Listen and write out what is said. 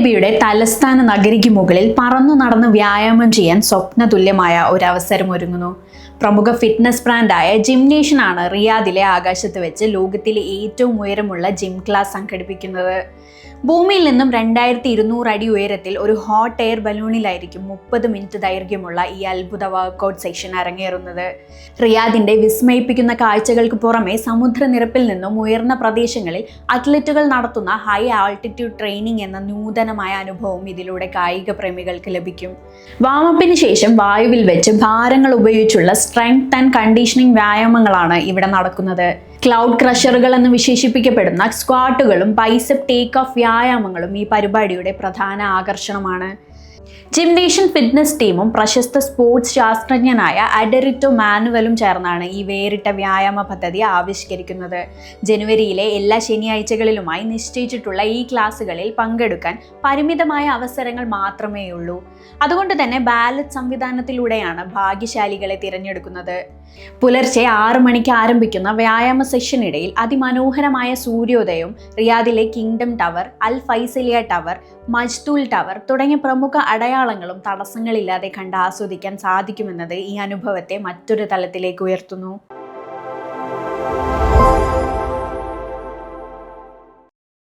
അറേബ്യയുടെ തലസ്ഥാന നഗരിക്ക് മുകളിൽ പറന്നു നടന്ന് വ്യായാമം ചെയ്യാൻ സ്വപ്നതുല്യമായ ഒരു അവസരം ഒരുങ്ങുന്നു. പ്രമുഖ ഫിറ്റ്നസ് ബ്രാൻഡായ ജിംനേഷനാണ് റിയാദിലെ ആകാശത്ത് വെച്ച് ലോകത്തിലെ ഏറ്റവും ഉയരമുള്ള ജിം ക്ലാസ് സംഘടിപ്പിക്കുന്നത്. ഭൂമിയിൽ നിന്നും രണ്ടായിരത്തി ഇരുന്നൂറ് അടി ഉയരത്തിൽ ഒരു ഹോട്ട് എയർ ബലൂണിലായിരിക്കും മുപ്പത് മിനിറ്റ് ദൈർഘ്യമുള്ള ഈ അത്ഭുത വർക്കൗട്ട് സെഷൻ അരങ്ങേറുന്നത്. റിയാദിന്റെ വിസ്മയിപ്പിക്കുന്ന കാഴ്ചകൾക്ക് പുറമെ സമുദ്രനിരപ്പിൽ നിന്നും ഉയർന്ന പ്രദേശങ്ങളിൽ അത്ലറ്റുകൾ നടത്തുന്ന ഹൈ ആൾട്ടിറ്റ്യൂഡ് ട്രെയിനിങ് എന്ന നൂതനമായ അനുഭവം ഇതിലൂടെ കായിക പ്രേമികൾക്ക് ലഭിക്കും. വാമപ്പിന് ശേഷം വായുവിൽ വെച്ച് ഭാരങ്ങൾ ഉപയോഗിച്ചുള്ള സ്ട്രെങ്ത് ആൻഡ് കണ്ടീഷനിങ് വ്യായാമങ്ങളാണ് ഇവിടെ നടക്കുന്നത്. ക്ലൗഡ് ക്രഷറുകൾ എന്ന് വിശേഷിപ്പിക്കപ്പെടുന്ന സ്ക്വാട്ടുകളും ബൈസെപ്പ് ടേക്ക് ഓഫ് വ്യായാമങ്ങളും ഈ പരിപാടിയുടെ പ്രധാന ആകർഷണമാണ്. ജിംനേഷ്യൻ ഫിറ്റ്നസ് ടീമും പ്രശസ്ത സ്പോർട്സ് ശാസ്ത്രജ്ഞനായ അഡറിറ്റോ മാനുവലും ചേർന്നാണ് ഈ വേറിട്ട വ്യായാമ പദ്ധതി ആവിഷ്കരിക്കുന്നത്. ജനുവരിയിലെ എല്ലാ ശനിയാഴ്ചകളിലുമായി നിശ്ചയിച്ചിട്ടുള്ള ഈ ക്ലാസ്സുകളിൽ പങ്കെടുക്കാൻ പരിമിതമായ അവസരങ്ങൾ മാത്രമേ ഉള്ളൂ അതുകൊണ്ട് തന്നെ ബാലറ്റ് സംവിധാനത്തിലൂടെയാണ് ഭാഗ്യശാലികളെ തിരഞ്ഞെടുക്കുന്നത്. പുലർച്ചെ ആറ് മണിക്ക് ആരംഭിക്കുന്ന വ്യായാമ സെഷനിടയിൽ അതിമനോഹരമായ സൂര്യോദയം റിയാദിലെ Kingdom Tower Al Faisaliah Tower Majdoul Tower തുടങ്ങിയ പ്രമുഖ അടയാളങ്ങളും തടസ്സങ്ങളില്ലാതെ കണ്ട് ആസ്വദിക്കാൻ സാധിക്കുമെന്നത് ഈ അനുഭവത്തെ മറ്റൊരു തലത്തിലേക്ക് ഉയർത്തുന്നു.